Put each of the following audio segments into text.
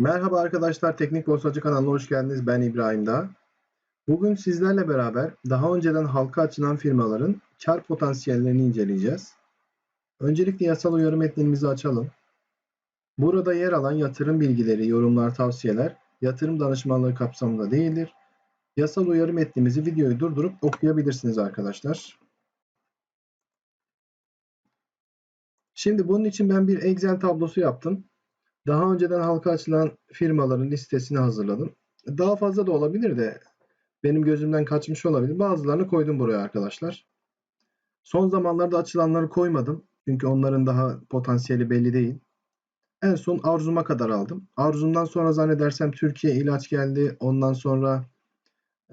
Merhaba arkadaşlar, Teknik Borsacı kanalına hoş geldiniz. Ben İbrahim Dağ. Bugün sizlerle beraber daha önceden halka açılan firmaların kar potansiyellerini inceleyeceğiz. Öncelikle yasal uyarı metnimizi açalım. Burada yer alan yatırım bilgileri, yorumlar, tavsiyeler yatırım danışmanlığı kapsamında değildir. Yasal uyarı metnimizi videoyu durdurup okuyabilirsiniz arkadaşlar. Şimdi bunun için ben bir Excel tablosu yaptım. Daha önceden halka açılan firmaların listesini hazırladım. Daha fazla da olabilir de benim gözümden kaçmış olabilir. Bazılarını koydum buraya arkadaşlar. Son zamanlarda açılanları koymadım. Çünkü onların daha potansiyeli belli değil. En son Arzum'a kadar aldım. Arzum'dan sonra zannedersem Türkiye ilaç geldi. Ondan sonra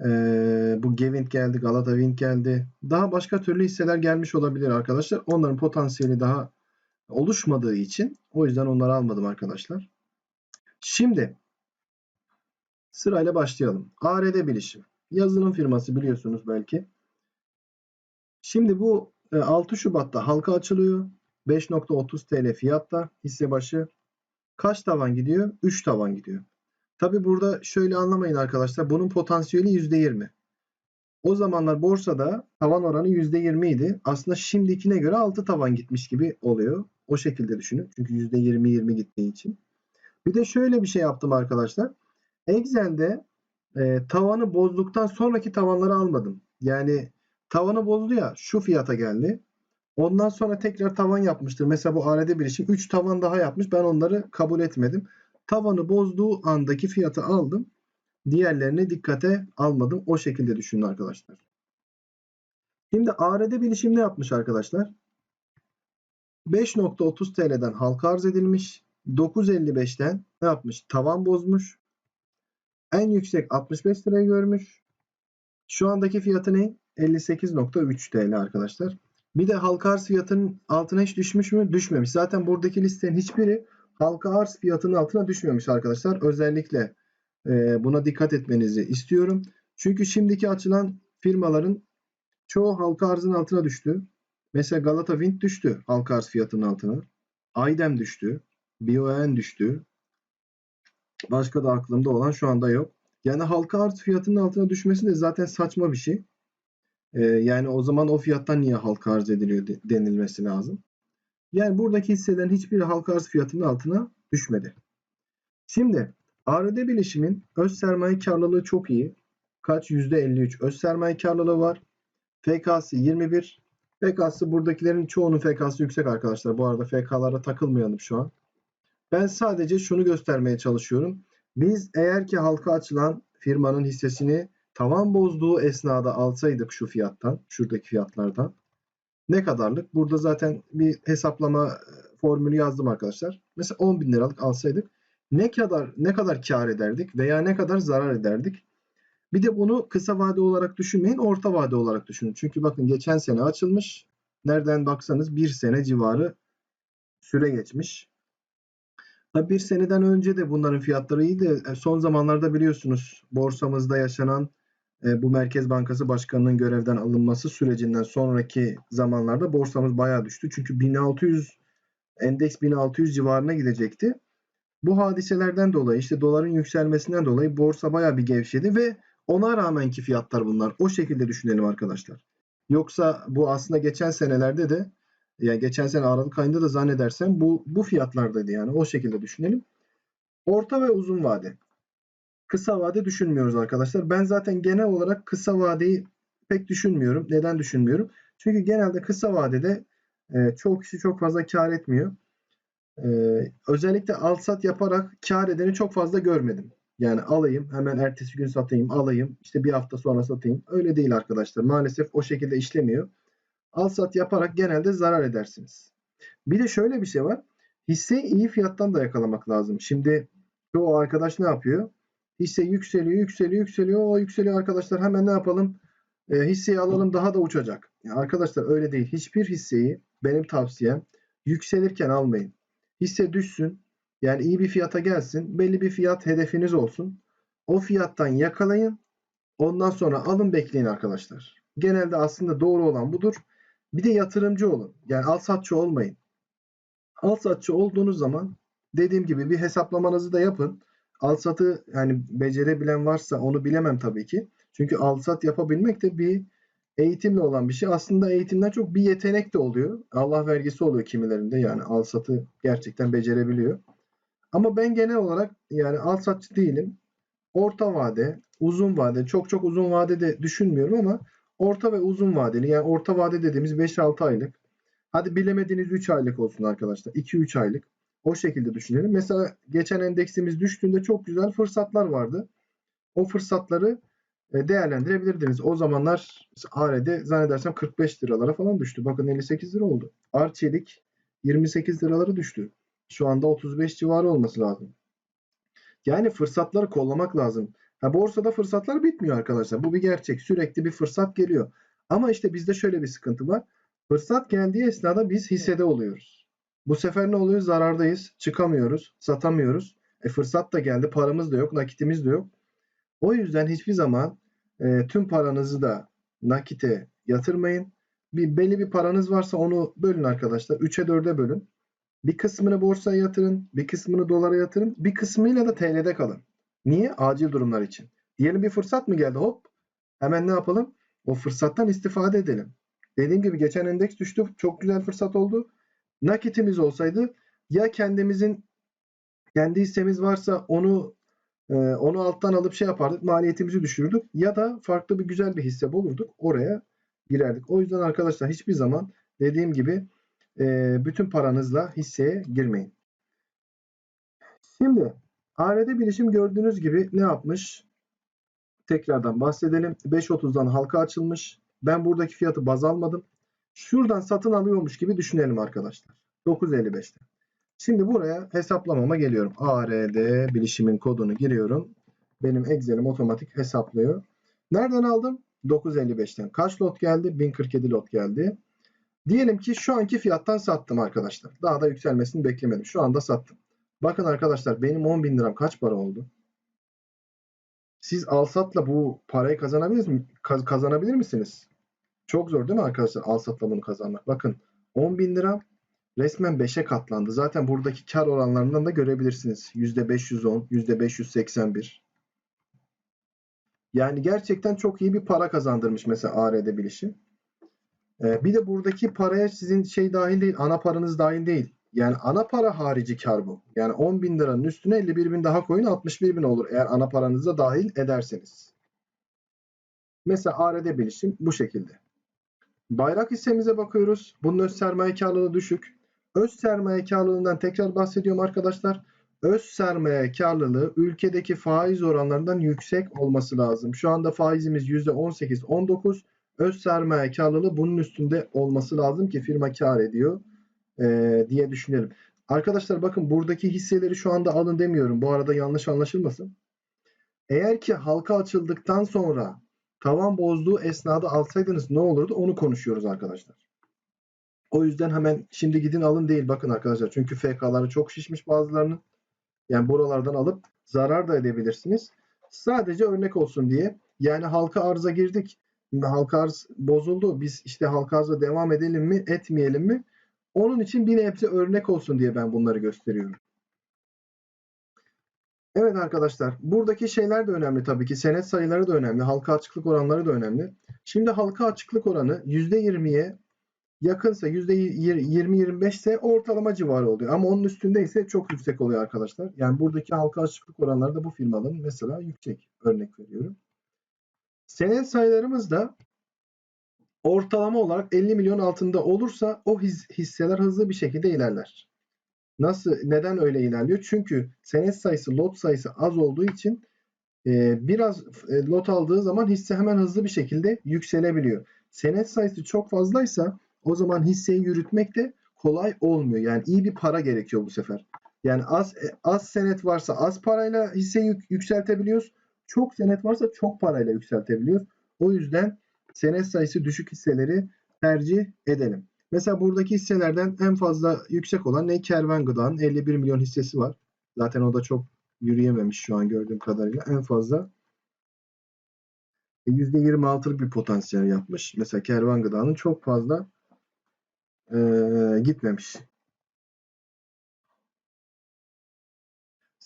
ee, bu Gevint geldi, Galata Wind geldi. Daha başka türlü hisseler gelmiş olabilir arkadaşlar. Onların potansiyeli daha oluşmadığı için o yüzden onları almadım arkadaşlar. Şimdi sırayla başlayalım. ARD Bilişim. Yazılım firması biliyorsunuz belki. Şimdi bu 6 e, Şubat'ta halka açılıyor. 5.30 TL fiyatta hisse başı. Kaç tavan gidiyor? 3 tavan gidiyor. Tabi burada şöyle anlamayın arkadaşlar. Bunun potansiyeli %20. O zamanlar borsada tavan oranı %20 idi. Aslında şimdikine göre 6 tavan gitmiş gibi oluyor. O şekilde düşünün. Çünkü %20-20 gittiği için. Bir de şöyle bir şey yaptım arkadaşlar. Excel'de e, tavanı bozduktan sonraki tavanları almadım. Yani tavanı bozdu ya şu fiyata geldi. Ondan sonra tekrar tavan yapmıştır. Mesela bu ARD bilişim 3 tavan daha yapmış. Ben onları kabul etmedim. Tavanı bozduğu andaki fiyatı aldım. Diğerlerini dikkate almadım. O şekilde düşünün arkadaşlar. Şimdi ARD bilişim ne yapmış arkadaşlar? 5.30 TL'den halka arz edilmiş. 9.55'ten ne yapmış? Tavan bozmuş. En yüksek 65 lirayı görmüş. Şu andaki fiyatı ne? 58.3 TL arkadaşlar. Bir de halka arz fiyatının altına hiç düşmüş mü? Düşmemiş. Zaten buradaki listenin hiçbiri halka arz fiyatının altına düşmemiş arkadaşlar. Özellikle e, buna dikkat etmenizi istiyorum. Çünkü şimdiki açılan firmaların çoğu halka arzın altına düştü. Mesela Galata Wind düştü halka fiyatının altına. Aydem düştü. BON düştü. Başka da aklımda olan şu anda yok. Yani halka arz fiyatının altına düşmesi de zaten saçma bir şey. Ee, yani o zaman o fiyattan niye halka arz ediliyor denilmesi lazım. Yani buradaki hisselerin hiçbiri halka arz fiyatının altına düşmedi. Şimdi ARD bilişimin öz sermaye karlılığı çok iyi. Kaç? %53 öz sermaye karlılığı var. FK'sı 21. FK'sı buradakilerin çoğunun FK'sı yüksek arkadaşlar. Bu arada FK'lara takılmayalım şu an. Ben sadece şunu göstermeye çalışıyorum. Biz eğer ki halka açılan firmanın hissesini tavan bozduğu esnada alsaydık şu fiyattan, şuradaki fiyatlardan ne kadarlık? Burada zaten bir hesaplama e, formülü yazdım arkadaşlar. Mesela 10 bin liralık alsaydık ne kadar ne kadar kar ederdik veya ne kadar zarar ederdik? Bir de bunu kısa vade olarak düşünmeyin, orta vade olarak düşünün. Çünkü bakın geçen sene açılmış. Nereden baksanız bir sene civarı süre geçmiş. Tabi bir seneden önce de bunların fiyatları iyiydi. E, son zamanlarda biliyorsunuz borsamızda yaşanan e, bu Merkez Bankası Başkanı'nın görevden alınması sürecinden sonraki zamanlarda borsamız bayağı düştü. Çünkü 1600 endeks 1600 civarına gidecekti. Bu hadiselerden dolayı işte doların yükselmesinden dolayı borsa bayağı bir gevşedi ve ona rağmenki fiyatlar bunlar. O şekilde düşünelim arkadaşlar. Yoksa bu aslında geçen senelerde de yani geçen sene Aralık ayında da zannedersem bu bu fiyatlardaydı yani o şekilde düşünelim. Orta ve uzun vade. Kısa vade düşünmüyoruz arkadaşlar. Ben zaten genel olarak kısa vadeyi pek düşünmüyorum. Neden düşünmüyorum? Çünkü genelde kısa vadede e, çoğu kişi çok fazla kar etmiyor. E, özellikle al sat yaparak kar edeni çok fazla görmedim. Yani alayım hemen ertesi gün satayım alayım işte bir hafta sonra satayım. Öyle değil arkadaşlar. Maalesef o şekilde işlemiyor. Al sat yaparak genelde zarar edersiniz. Bir de şöyle bir şey var. Hisseyi iyi fiyattan da yakalamak lazım. Şimdi çoğu arkadaş ne yapıyor? Hisse yükseliyor, yükseliyor, yükseliyor. O yükseliyor arkadaşlar hemen ne yapalım? E, hisseyi alalım daha da uçacak. Yani arkadaşlar öyle değil. Hiçbir hisseyi benim tavsiyem yükselirken almayın. Hisse düşsün. Yani iyi bir fiyata gelsin. Belli bir fiyat hedefiniz olsun. O fiyattan yakalayın. Ondan sonra alın bekleyin arkadaşlar. Genelde aslında doğru olan budur. Bir de yatırımcı olun. Yani al satçı olmayın. Al satçı olduğunuz zaman dediğim gibi bir hesaplamanızı da yapın. al satı yani becerebilen varsa onu bilemem tabii ki. Çünkü al sat yapabilmek de bir eğitimle olan bir şey. Aslında eğitimden çok bir yetenek de oluyor. Allah vergisi oluyor kimilerinde yani al satı gerçekten becerebiliyor. Ama ben genel olarak yani al satçı değilim. Orta vade, uzun vade, çok çok uzun vadede düşünmüyorum ama orta ve uzun vadeli yani orta vade dediğimiz 5-6 aylık. Hadi bilemediğiniz 3 aylık olsun arkadaşlar. 2-3 aylık. O şekilde düşünelim. Mesela geçen endeksimiz düştüğünde çok güzel fırsatlar vardı. O fırsatları e, değerlendirebilirdiniz. O zamanlar ARD zannedersem 45 liralara falan düştü. Bakın 58 lira oldu. Arçelik 28 liralara düştü. Şu anda 35 civarı olması lazım. Yani fırsatları kollamak lazım. Ha, borsada fırsatlar bitmiyor arkadaşlar. Bu bir gerçek. Sürekli bir fırsat geliyor. Ama işte bizde şöyle bir sıkıntı var. Fırsat geldiği esnada biz hissede oluyoruz. Bu sefer ne oluyor? Zarardayız. Çıkamıyoruz. Satamıyoruz. E, fırsat da geldi. Paramız da yok. Nakitimiz de yok. O yüzden hiçbir zaman e, tüm paranızı da nakite yatırmayın. Bir belli bir paranız varsa onu bölün arkadaşlar. 3'e 4'e bölün. Bir kısmını borsaya yatırın, bir kısmını dolara yatırın, bir kısmıyla da TL'de kalın. Niye? Acil durumlar için. Diyelim bir fırsat mı geldi? Hop. Hemen ne yapalım? O fırsattan istifade edelim. Dediğim gibi geçen endeks düştü. Çok güzel fırsat oldu. Nakitimiz olsaydı ya kendimizin kendi hissemiz varsa onu e, onu alttan alıp şey yapardık. Maliyetimizi düşürürdük. Ya da farklı bir güzel bir hisse bulurduk. Oraya girerdik. O yüzden arkadaşlar hiçbir zaman dediğim gibi e, bütün paranızla hisseye girmeyin. Şimdi ARD bilişim gördüğünüz gibi ne yapmış? Tekrardan bahsedelim. 5.30'dan halka açılmış. Ben buradaki fiyatı baz almadım. Şuradan satın alıyormuş gibi düşünelim arkadaşlar. 9.55'te. Şimdi buraya hesaplamama geliyorum. ARD bilişimin kodunu giriyorum. Benim Excel'im otomatik hesaplıyor. Nereden aldım? 9.55'ten. Kaç lot geldi? 1047 lot geldi. Diyelim ki şu anki fiyattan sattım arkadaşlar. Daha da yükselmesini beklemedim. Şu anda sattım. Bakın arkadaşlar benim 10 bin liram kaç para oldu? Siz alsatla bu parayı kazanabilir, mi? kazanabilir misiniz? Çok zor değil mi arkadaşlar alsatla bunu kazanmak? Bakın 10 bin lira resmen 5'e katlandı. Zaten buradaki kar oranlarından da görebilirsiniz. %510, %581. Yani gerçekten çok iyi bir para kazandırmış mesela ARD bilişim. Ee, bir de buradaki paraya sizin şey dahil değil, ana paranız dahil değil. Yani ana para harici kar bu. Yani 10 bin liranın üstüne 51 bin daha koyun 61 bin olur eğer ana paranızı dahil ederseniz. Mesela ARD bilişim bu şekilde. Bayrak hissemize bakıyoruz. Bunun öz sermaye karlılığı düşük. Öz sermaye karlılığından tekrar bahsediyorum arkadaşlar. Öz sermaye karlılığı ülkedeki faiz oranlarından yüksek olması lazım. Şu anda faizimiz %18-19. Öz sermaye karlılığı bunun üstünde olması lazım ki firma kar ediyor e, diye düşünelim. Arkadaşlar bakın buradaki hisseleri şu anda alın demiyorum. Bu arada yanlış anlaşılmasın. Eğer ki halka açıldıktan sonra tavan bozduğu esnada alsaydınız ne olurdu onu konuşuyoruz arkadaşlar. O yüzden hemen şimdi gidin alın değil bakın arkadaşlar. Çünkü FK'ları çok şişmiş bazılarının. Yani buralardan alıp zarar da edebilirsiniz. Sadece örnek olsun diye. Yani halka arıza girdik. Halka arz bozuldu. Biz işte halka arıza devam edelim mi etmeyelim mi? Onun için bir nebze örnek olsun diye ben bunları gösteriyorum. Evet arkadaşlar buradaki şeyler de önemli tabii ki. Senet sayıları da önemli. Halka açıklık oranları da önemli. Şimdi halka açıklık oranı %20'ye yakınsa %20-25 ise ortalama civarı oluyor. Ama onun üstünde ise çok yüksek oluyor arkadaşlar. Yani buradaki halka açıklık oranları da bu firmaların mesela yüksek. Örnek veriyorum. Senet sayılarımız da ortalama olarak 50 milyon altında olursa o hisseler hızlı bir şekilde ilerler. Nasıl? Neden öyle ilerliyor? Çünkü senet sayısı, lot sayısı az olduğu için e, biraz e, lot aldığı zaman hisse hemen hızlı bir şekilde yükselebiliyor. Senet sayısı çok fazlaysa o zaman hisseyi yürütmek de kolay olmuyor. Yani iyi bir para gerekiyor bu sefer. Yani az e, az senet varsa az parayla hisseyi yükseltebiliyoruz. Çok senet varsa çok parayla yükseltebiliyoruz. O yüzden senet sayısı düşük hisseleri tercih edelim. Mesela buradaki hisselerden en fazla yüksek olan ne? Kervan Gıda'nın 51 milyon hissesi var. Zaten o da çok yürüyememiş şu an gördüğüm kadarıyla. En fazla %26'lık bir potansiyel yapmış. Mesela Kervan Gıda'nın çok fazla e, gitmemiş.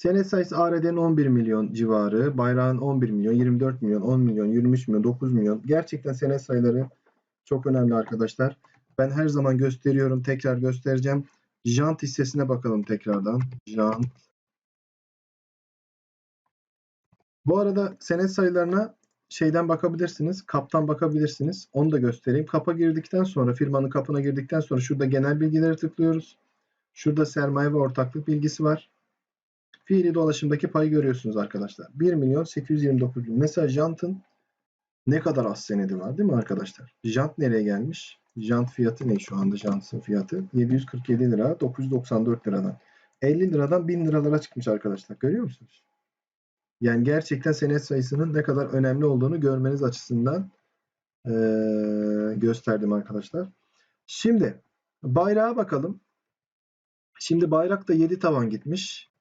Senet sayısı ARD'nin 11 milyon civarı. Bayrağın 11 milyon, 24 milyon, 10 milyon, 23 milyon, 9 milyon. Gerçekten senet sayıları çok önemli arkadaşlar. Ben her zaman gösteriyorum. Tekrar göstereceğim. Jant hissesine bakalım tekrardan. Jant. Bu arada senet sayılarına şeyden bakabilirsiniz. Kaptan bakabilirsiniz. Onu da göstereyim. Kapa girdikten sonra firmanın kapına girdikten sonra şurada genel bilgileri tıklıyoruz. Şurada sermaye ve ortaklık bilgisi var. Fiili dolaşımdaki payı görüyorsunuz arkadaşlar. 1 milyon 829 bin. Mesela jantın ne kadar az senedi var değil mi arkadaşlar? Jant nereye gelmiş? Jant fiyatı ne şu anda jantın fiyatı? 747 lira 994 liradan. 50 liradan 1000 liralara çıkmış arkadaşlar. Görüyor musunuz? Yani gerçekten senet sayısının ne kadar önemli olduğunu görmeniz açısından ee, gösterdim arkadaşlar. Şimdi bayrağa bakalım. Şimdi bayrak da 7 tavan gitmiş.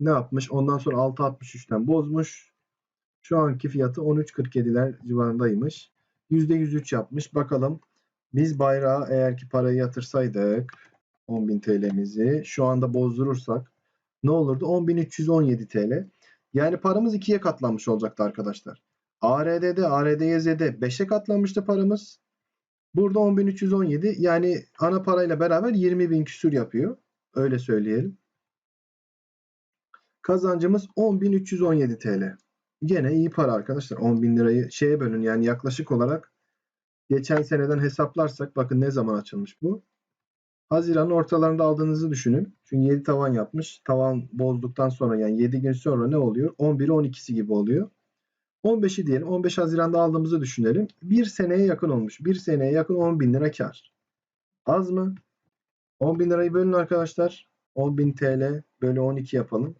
Ne yapmış? Ondan sonra 6.63'ten bozmuş. Şu anki fiyatı 13.47'ler civarındaymış. %103 yapmış. Bakalım biz bayrağa eğer ki parayı yatırsaydık 10.000 TL'mizi şu anda bozdurursak ne olurdu? 10.317 TL. Yani paramız ikiye katlanmış olacaktı arkadaşlar. ARD'de, ARDYZ'de 5'e katlanmıştı paramız. Burada 10.317 yani ana parayla beraber 20.000 küsür yapıyor. Öyle söyleyelim. Kazancımız 10.317 TL. Gene iyi para arkadaşlar. 10.000 lirayı şeye bölün yani yaklaşık olarak geçen seneden hesaplarsak bakın ne zaman açılmış bu. Haziran'ın ortalarında aldığınızı düşünün. Çünkü 7 tavan yapmış. Tavan bozduktan sonra yani 7 gün sonra ne oluyor? 11'i 12'si gibi oluyor. 15'i diyelim. 15 Haziran'da aldığımızı düşünelim. Bir seneye yakın olmuş. Bir seneye yakın 10 bin lira kar. Az mı? 10 bin lirayı bölün arkadaşlar. 10 bin TL bölü 12 yapalım.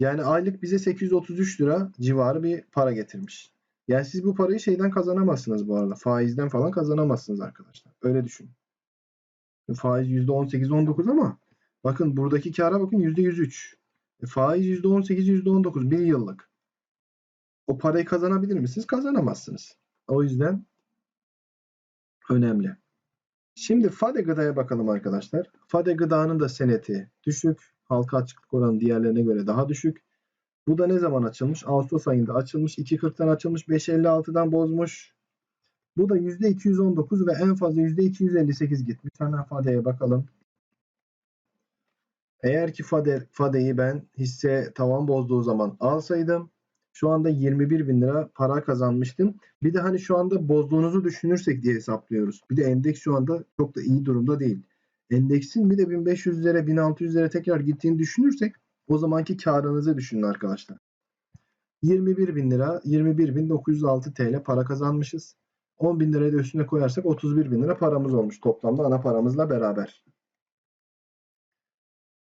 Yani aylık bize 833 lira civarı bir para getirmiş. Yani siz bu parayı şeyden kazanamazsınız bu arada. Faizden falan kazanamazsınız arkadaşlar. Öyle düşünün. Faiz %18-19 ama bakın buradaki kara bakın %103. E, faiz %18-%19 bir yıllık. O parayı kazanabilir misiniz? Kazanamazsınız. O yüzden önemli. Şimdi Fade gıdaya bakalım arkadaşlar. Fade gıdanın da seneti düşük. Halka açıklık oranı diğerlerine göre daha düşük. Bu da ne zaman açılmış? Ağustos ayında açılmış. 2.40'tan açılmış. 5.56'dan bozmuş. Bu da %219 ve en fazla %258 gitmiş. Hemen Fade'ye bakalım. Eğer ki Fade, Fade'yi ben hisse tavan bozduğu zaman alsaydım şu anda 21 bin lira para kazanmıştım. Bir de hani şu anda bozduğunuzu düşünürsek diye hesaplıyoruz. Bir de endeks şu anda çok da iyi durumda değil. Endeksin bir de 1500'lere 1600'lere tekrar gittiğini düşünürsek o zamanki karınızı düşünün arkadaşlar. 21 bin lira 21 bin 906 TL para kazanmışız. 10 bin lirayı da üstüne koyarsak 31 bin lira paramız olmuş toplamda ana paramızla beraber.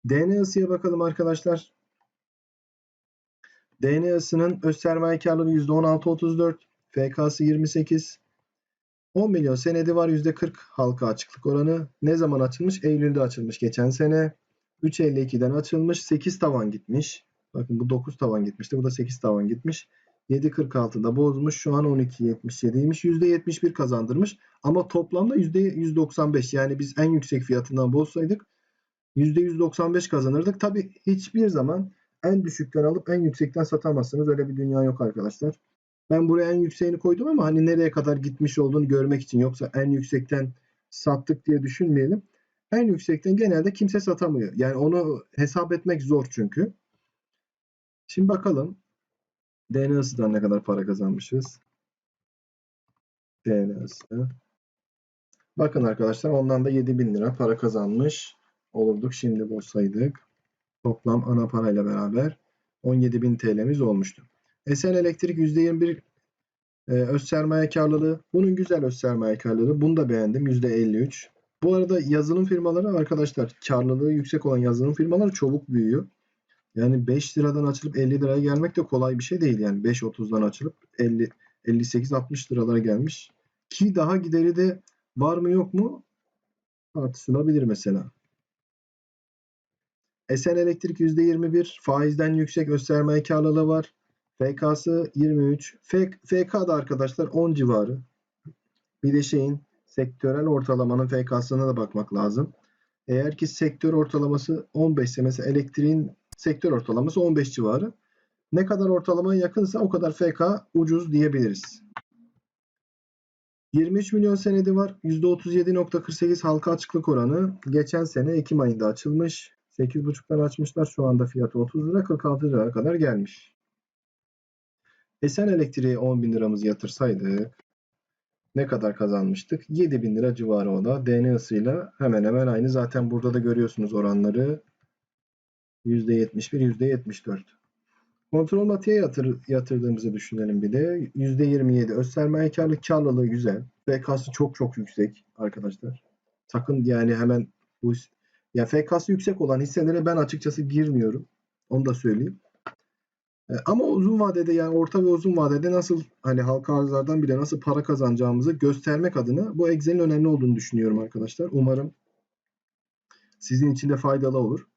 DNA ısıya bakalım arkadaşlar. DNA ısının öz sermaye karlılığı %16.34, FK'sı 28, 10 milyon senedi var %40 halka açıklık oranı. Ne zaman açılmış? Eylül'de açılmış geçen sene. 3.52'den açılmış. 8 tavan gitmiş. Bakın bu 9 tavan gitmişti. Bu da 8 tavan gitmiş. 7.46'da bozmuş. Şu an 12.77'ymiş. %71 kazandırmış. Ama toplamda %195 yani biz en yüksek fiyatından bozsaydık %195 kazanırdık. Tabi hiçbir zaman en düşükten alıp en yüksekten satamazsınız. Öyle bir dünya yok arkadaşlar. Ben buraya en yükseğini koydum ama hani nereye kadar gitmiş olduğunu görmek için. Yoksa en yüksekten sattık diye düşünmeyelim. En yüksekten genelde kimse satamıyor. Yani onu hesap etmek zor çünkü. Şimdi bakalım. DNA'sıdan ne kadar para kazanmışız. DNA'sı. Bakın arkadaşlar ondan da 7000 lira para kazanmış olurduk. Şimdi bulsaydık. Toplam ana parayla beraber 17.000 TL'miz olmuştu. Esen Elektrik %21 e, öz sermaye karlılığı. Bunun güzel öz sermaye karlılığı. Bunu da beğendim. %53. Bu arada yazılım firmaları arkadaşlar karlılığı yüksek olan yazılım firmaları çabuk büyüyor. Yani 5 liradan açılıp 50 liraya gelmek de kolay bir şey değil. Yani 5.30'dan açılıp 50 58-60 liralara gelmiş. Ki daha gideri de var mı yok mu tartışılabilir mesela. Esen Elektrik %21. Faizden yüksek öz sermaye karlılığı var. FK'sı 23. FK da arkadaşlar 10 civarı. Bir de şeyin sektörel ortalamanın FK'sına da bakmak lazım. Eğer ki sektör ortalaması 15 ise mesela elektriğin Sektör ortalaması 15 civarı. Ne kadar ortalamaya yakınsa o kadar FK ucuz diyebiliriz. 23 milyon senedi var. %37.48 halka açıklık oranı. Geçen sene Ekim ayında açılmış. 8.5'tan açmışlar. Şu anda fiyatı 30 lira 46 liraya kadar gelmiş. Esen Elektriğe 10 bin liramızı yatırsaydık ne kadar kazanmıştık? 7 bin lira civarı o da. DNA'sıyla hemen hemen aynı. Zaten burada da görüyorsunuz oranları. %71, %74. Kontrol matiğe yatır, yatırdığımızı düşünelim bir de. %27 öz sermaye karlılık karlılığı güzel. FK'sı çok çok yüksek arkadaşlar. Sakın yani hemen bu ya FK'sı yüksek olan hisselere ben açıkçası girmiyorum. Onu da söyleyeyim. E, Ama uzun vadede yani orta ve uzun vadede nasıl hani halka arzlardan bile nasıl para kazanacağımızı göstermek adına bu Excel'in önemli olduğunu düşünüyorum arkadaşlar. Umarım sizin için de faydalı olur.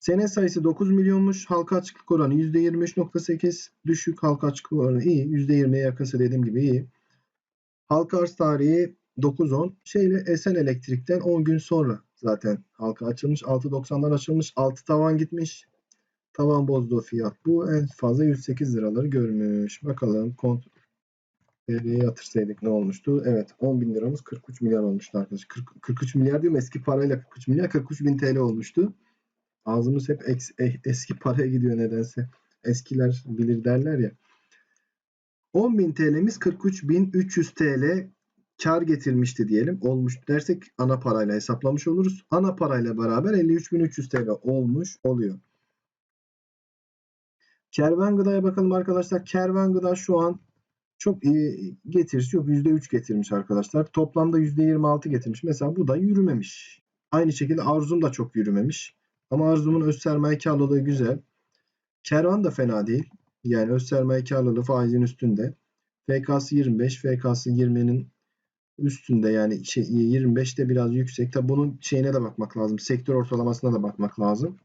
Sene sayısı 9 milyonmuş. Halka açıklık oranı %23.8. Düşük halka açıklık oranı iyi. %20'ye yakınsa dediğim gibi iyi. Halka arz tarihi 9-10. Şeyle Esen Elektrik'ten 10 gün sonra zaten halka açılmış. 6.90'dan açılmış. 6 tavan gitmiş. Tavan bozduğu fiyat bu. En fazla 108 liraları görmüş. Bakalım kontrol TL'ye yatırsaydık ne olmuştu? Evet 10 bin liramız 43 milyar olmuştu arkadaşlar. 40, 43 milyar diyorum eski parayla 43 milyar 43 bin TL olmuştu. Ağzımız hep eks- e- eski paraya gidiyor nedense. Eskiler bilir derler ya. 10.000 TL'miz 43.300 TL kar getirmişti diyelim. Olmuş dersek ana parayla hesaplamış oluruz. Ana parayla beraber 53.300 TL olmuş oluyor. Kervan gıdaya bakalım arkadaşlar. Kervan gıda şu an çok iyi getirisi yok. %3 getirmiş arkadaşlar. Toplamda %26 getirmiş. Mesela bu da yürümemiş. Aynı şekilde Arzum da çok yürümemiş. Ama Arzum'un öz sermaye karlılığı güzel. Kervan da fena değil. Yani öz sermaye karlılığı faizin üstünde. FK'sı 25, FK'sı 20'nin üstünde yani şey, 25 de biraz yüksek. Tabi bunun şeyine de bakmak lazım. Sektör ortalamasına da bakmak lazım.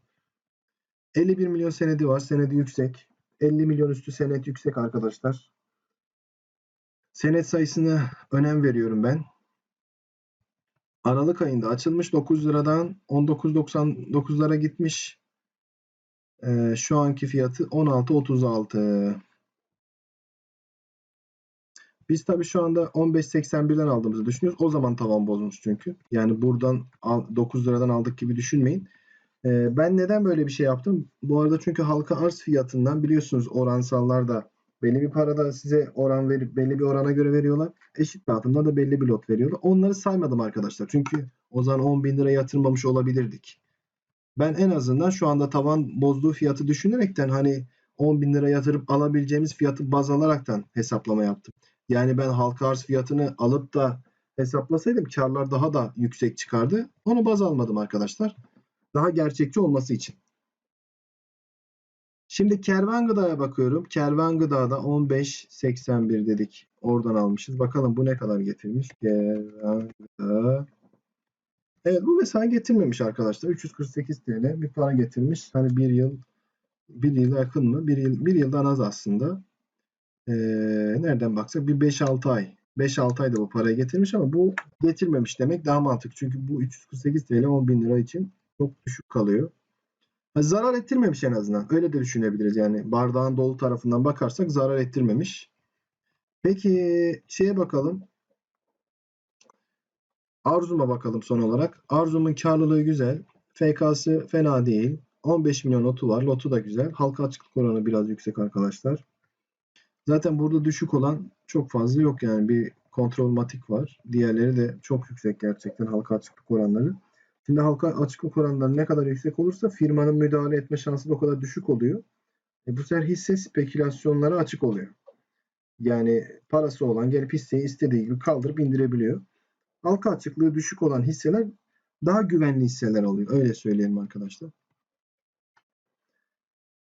51 milyon senedi var. Senedi yüksek. 50 milyon üstü senet yüksek arkadaşlar. Senet sayısına önem veriyorum ben. Aralık ayında açılmış 9 liradan 19.99'lara gitmiş. Ee, şu anki fiyatı 16.36. Biz tabii şu anda 15.81'den aldığımızı düşünüyoruz. O zaman tavan bozmuş çünkü. Yani buradan 9 liradan aldık gibi düşünmeyin. Ee, ben neden böyle bir şey yaptım? Bu arada çünkü halka arz fiyatından biliyorsunuz oransallar da belli bir parada size oran verip belli bir orana göre veriyorlar. Eşit dağıtımda da belli bir lot veriyorlar. Onları saymadım arkadaşlar. Çünkü o zaman 10 bin lira yatırmamış olabilirdik. Ben en azından şu anda tavan bozduğu fiyatı düşünerekten hani 10 bin lira yatırıp alabileceğimiz fiyatı baz alaraktan hesaplama yaptım. Yani ben halka arz fiyatını alıp da hesaplasaydım karlar daha da yüksek çıkardı. Onu baz almadım arkadaşlar. Daha gerçekçi olması için. Şimdi kervan gıdaya bakıyorum. Kervan gıdada 15.81 dedik. Oradan almışız. Bakalım bu ne kadar getirmiş. Kervan gıda. Evet bu mesela getirmemiş arkadaşlar. 348 TL bir para getirmiş. Hani bir yıl bir yıl yakın mı? Bir, yıl, bir yıldan az aslında. Ee, nereden baksak bir 5-6 ay. 5-6 ayda bu parayı getirmiş ama bu getirmemiş demek daha mantıklı. Çünkü bu 348 TL 10 bin lira için çok düşük kalıyor. Ha, zarar ettirmemiş en azından. Öyle de düşünebiliriz. Yani bardağın dolu tarafından bakarsak zarar ettirmemiş. Peki şeye bakalım. Arzum'a bakalım son olarak. Arzum'un karlılığı güzel. FK'sı fena değil. 15 milyon lotu var. Lotu da güzel. Halka açıklık oranı biraz yüksek arkadaşlar. Zaten burada düşük olan çok fazla yok yani. Bir kontrol matik var. Diğerleri de çok yüksek gerçekten halka açıklık oranları. Şimdi halka açıklık oranları ne kadar yüksek olursa firmanın müdahale etme şansı da o kadar düşük oluyor. E bu sefer hisse spekülasyonlara açık oluyor. Yani parası olan gelip hisseyi istediği gibi kaldırıp indirebiliyor. Halka açıklığı düşük olan hisseler daha güvenli hisseler oluyor. Öyle söyleyelim arkadaşlar.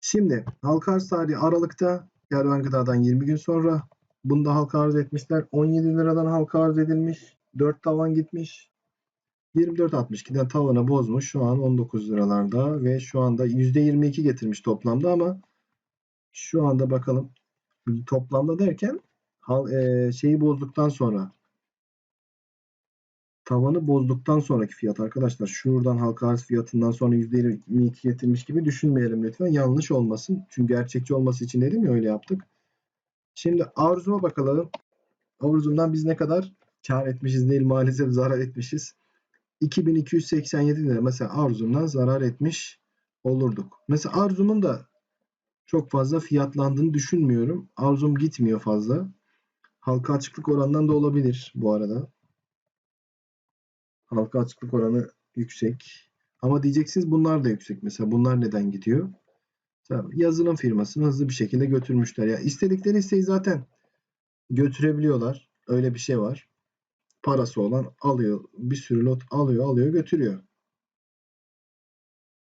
Şimdi halka arz tarihi Aralık'ta Kervan Gıda'dan 20 gün sonra bunda halka arz etmişler. 17 liradan halka arz edilmiş. 4 tavan gitmiş. 24.62'den tavanı bozmuş. Şu an 19 liralarda ve şu anda %22 getirmiş toplamda ama şu anda bakalım toplamda derken şeyi bozduktan sonra tavanı bozduktan sonraki fiyat arkadaşlar. Şuradan halka arz fiyatından sonra %22 getirmiş gibi düşünmeyelim lütfen. Yanlış olmasın. Çünkü gerçekçi olması için dedim ya öyle yaptık. Şimdi arzuma bakalım. Arzumdan biz ne kadar kar etmişiz değil maalesef zarar etmişiz. 2287 lira mesela arzumdan zarar etmiş olurduk. Mesela arzumun da çok fazla fiyatlandığını düşünmüyorum. Arzum gitmiyor fazla. Halka açıklık oranından da olabilir bu arada. Halka açıklık oranı yüksek. Ama diyeceksiniz bunlar da yüksek. Mesela bunlar neden gidiyor? Yazılım firmasını hızlı bir şekilde götürmüşler. Ya istedikleri isteği zaten götürebiliyorlar. Öyle bir şey var. Parası olan alıyor. Bir sürü lot alıyor, alıyor, götürüyor.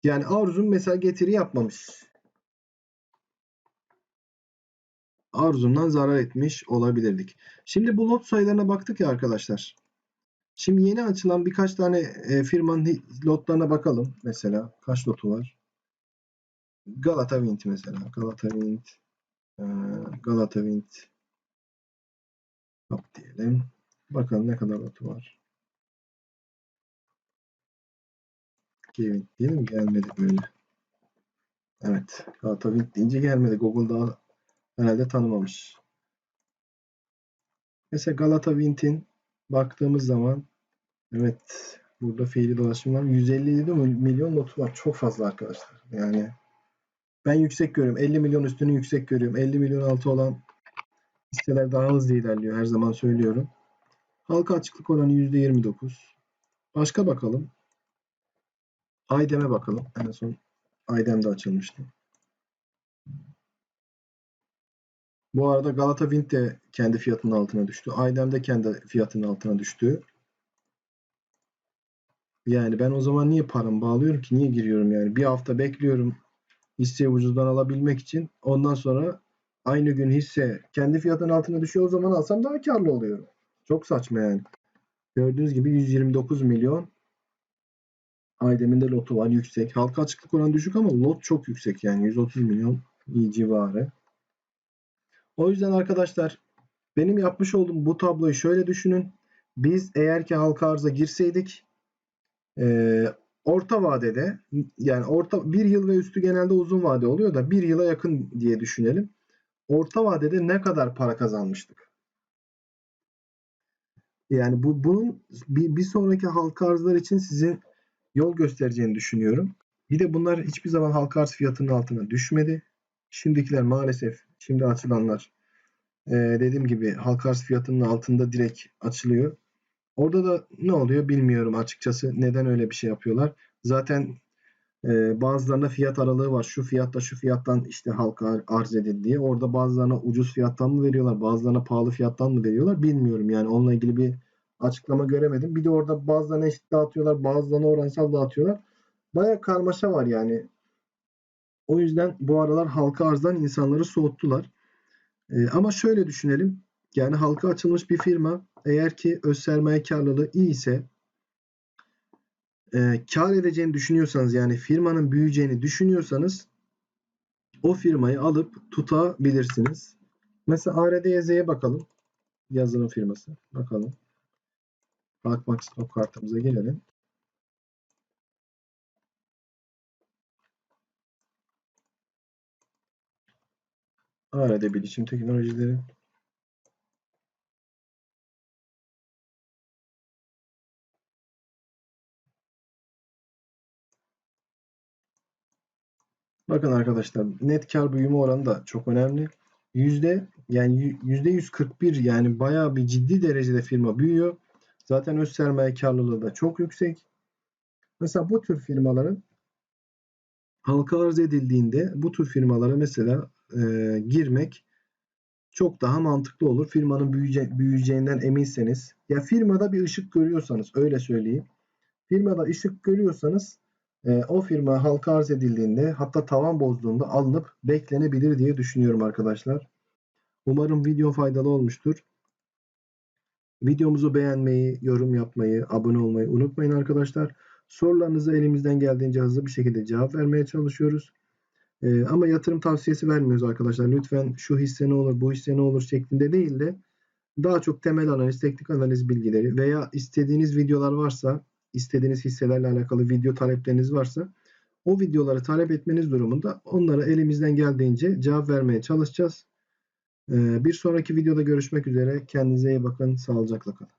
Yani Arzum mesela getiri yapmamış. Arzumdan zarar etmiş olabilirdik. Şimdi bu lot sayılarına baktık ya arkadaşlar. Şimdi yeni açılan birkaç tane e, firmanın lotlarına bakalım. Mesela kaç lotu var? Galata Wind mesela. Galata Wind. E, Galata Wind. Hop diyelim. Bakalım ne kadar lotu var. Kevin diyelim gelmedi böyle. Evet. Galata Wind deyince gelmedi. Google daha herhalde tanımamış. Mesela Galata Wind'in baktığımız zaman evet burada fiili dolaşım var. 157 milyon notu var. Çok fazla arkadaşlar. Yani ben yüksek görüyorum. 50 milyon üstünü yüksek görüyorum. 50 milyon altı olan hisseler daha hızlı ilerliyor. Her zaman söylüyorum. Halka açıklık oranı %29. Başka bakalım. Aydem'e bakalım. En son Aydem'de açılmıştı. Bu arada Galata Wind de kendi fiyatının altına düştü. Aydem de kendi fiyatının altına düştü. Yani ben o zaman niye paramı bağlıyorum ki? Niye giriyorum yani? Bir hafta bekliyorum hisseyi ucuzdan alabilmek için. Ondan sonra aynı gün hisse kendi fiyatının altına düşüyor. O zaman alsam daha karlı oluyorum. Çok saçma yani. Gördüğünüz gibi 129 milyon Aydem'in de lotu var yüksek. Halka açıklık oranı düşük ama lot çok yüksek yani 130 milyon civarı. O yüzden arkadaşlar benim yapmış olduğum bu tabloyu şöyle düşünün. Biz eğer ki halka arıza girseydik e, orta vadede yani orta bir yıl ve üstü genelde uzun vade oluyor da bir yıla yakın diye düşünelim. Orta vadede ne kadar para kazanmıştık? Yani bu bunun bir, bir sonraki halka arzlar için sizin yol göstereceğini düşünüyorum. Bir de bunlar hiçbir zaman halka arz fiyatının altına düşmedi. Şimdikiler maalesef şimdi açılanlar e, dediğim gibi halka arz fiyatının altında direkt açılıyor. Orada da ne oluyor bilmiyorum açıkçası. Neden öyle bir şey yapıyorlar? Zaten e, bazılarında fiyat aralığı var. Şu fiyatta şu fiyattan işte halka arz edildi diye. Orada bazılarına ucuz fiyattan mı veriyorlar? Bazılarına pahalı fiyattan mı veriyorlar? Bilmiyorum yani. Onunla ilgili bir açıklama göremedim. Bir de orada bazılarına eşit dağıtıyorlar. Bazılarına oransal dağıtıyorlar. Baya karmaşa var yani. O yüzden bu aralar halka arzdan insanları soğuttular. E, ama şöyle düşünelim. Yani halka açılmış bir firma eğer ki öz sermaye karlılığı iyi ise e, kar edeceğini düşünüyorsanız yani firmanın büyüyeceğini düşünüyorsanız o firmayı alıp tutabilirsiniz. Mesela ARDYZ'ye bakalım. Yazılım firması. Bakalım. Bakmak stop kartımıza girelim. ARD Bilişim Teknolojileri. Bakın arkadaşlar net kar büyüme oranı da çok önemli. Yüzde yani yüzde 141 yani bayağı bir ciddi derecede firma büyüyor. Zaten öz sermaye karlılığı da çok yüksek. Mesela bu tür firmaların halka arz edildiğinde bu tür firmalara mesela e, girmek çok daha mantıklı olur. Firmanın büyüyece büyüyeceğinden eminseniz. Ya firmada bir ışık görüyorsanız öyle söyleyeyim. Firmada ışık görüyorsanız e, o firma halka arz edildiğinde hatta tavan bozduğunda alınıp beklenebilir diye düşünüyorum arkadaşlar. Umarım video faydalı olmuştur. Videomuzu beğenmeyi, yorum yapmayı, abone olmayı unutmayın arkadaşlar. Sorularınızı elimizden geldiğince hızlı bir şekilde cevap vermeye çalışıyoruz. Ee, ama yatırım tavsiyesi vermiyoruz arkadaşlar. Lütfen şu hisse ne olur, bu hisse ne olur şeklinde değil de daha çok temel analiz, teknik analiz bilgileri veya istediğiniz videolar varsa, istediğiniz hisselerle alakalı video talepleriniz varsa o videoları talep etmeniz durumunda onlara elimizden geldiğince cevap vermeye çalışacağız. Ee, Bir sonraki videoda görüşmek üzere. Kendinize iyi bakın. Sağlıcakla kalın.